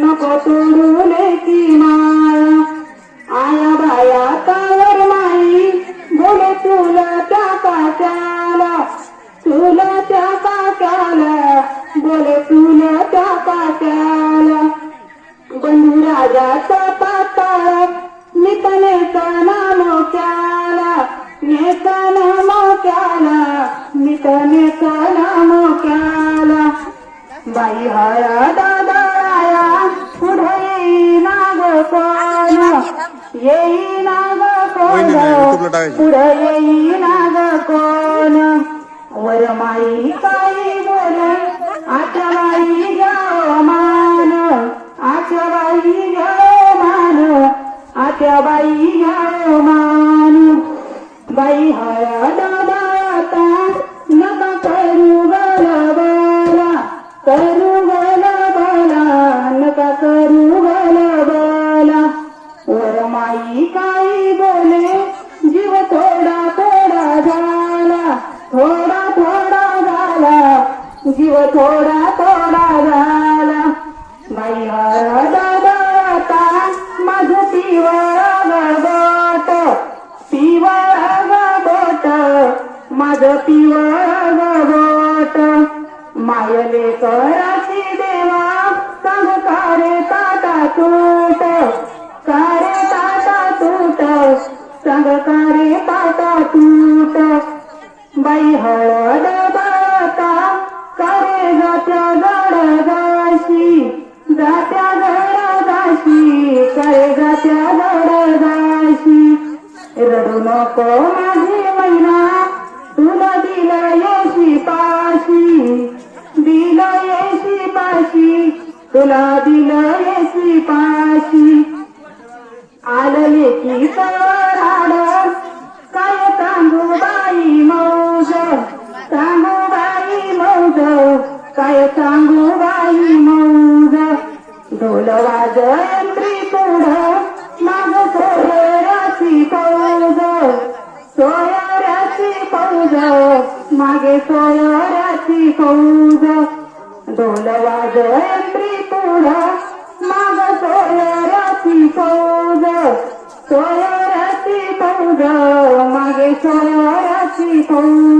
नको तोडून की माया. आया बाया कावर माई बोले तुला त्या काट्याला तुला त्या काट्याला बोले तुला त्या काट्याला बंधू राजाचा पाताळ नितनेचा नाम क्याला नेतन मोक्याला नितनेचा नाम क्याला बाई हळदा येई नाग वहिनी नाही, YouTube ला कोण टाकायची. पुढे येई नाग कोण वर माई काही बोले आच्या बाई घ्या मान आच्या बाई मान आच्या बाई मान बाई हळद माई काही बोले जीव थोडा थोडा झाला थोडा थोडा झाला जीव थोडा थोडा झाला. बाई हळद माझं पिवळ गबट पिवळ पिवळ मायले कराची देवा सांग कारे ताटा हळद करे जात्या जात्या करे जात्या रडू नको माझी महिना तुला दिलं येशी पाशी दिलं येशी पाशी तुला दिलं येशी पाशी. आलले की मौज काय सांगू बाई मौज? ढोल वाजयंत्री पुढ माग सोयराची पौज सोयराची पौज मागे सोयराची पौज. ढोल वाजयंत्री पुढ माग सोयराची पौज. सोयराची पौज मागे सोयराची पौज.